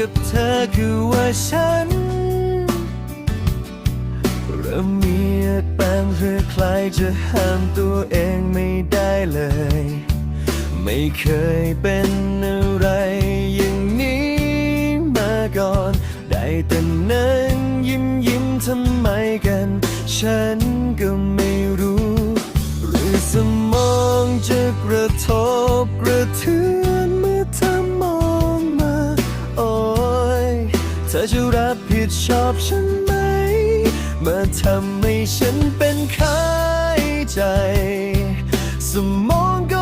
กับเธอคือว่าฉัน เริ่มมีอาการเพื่อใครจะห้ามตัวเองไม่ได้เลย ไม่เคยเป็นอะไรอย่างนี้มาก่อน ได้แต่นั่งยิ้มยิ้มทำไมกัน ฉันก็ไม่รู้ หรือสมองจะกระทบกระเทือน ผิดชอบฉันไหม มาทำให้ฉันเป็นไข้ใจ สมอง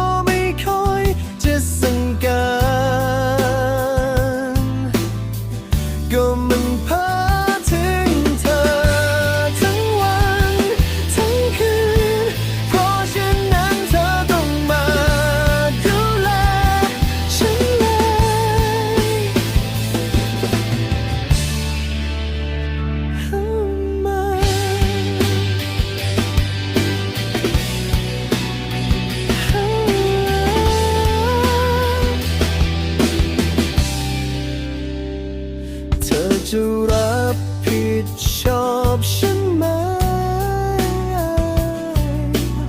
จะรับผิดชอบฉันไหม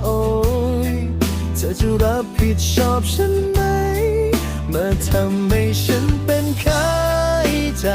โอ้ยเธอจะรับผิดชอบฉันไหมเมื่อทำให้ฉันเป็นข้าใจ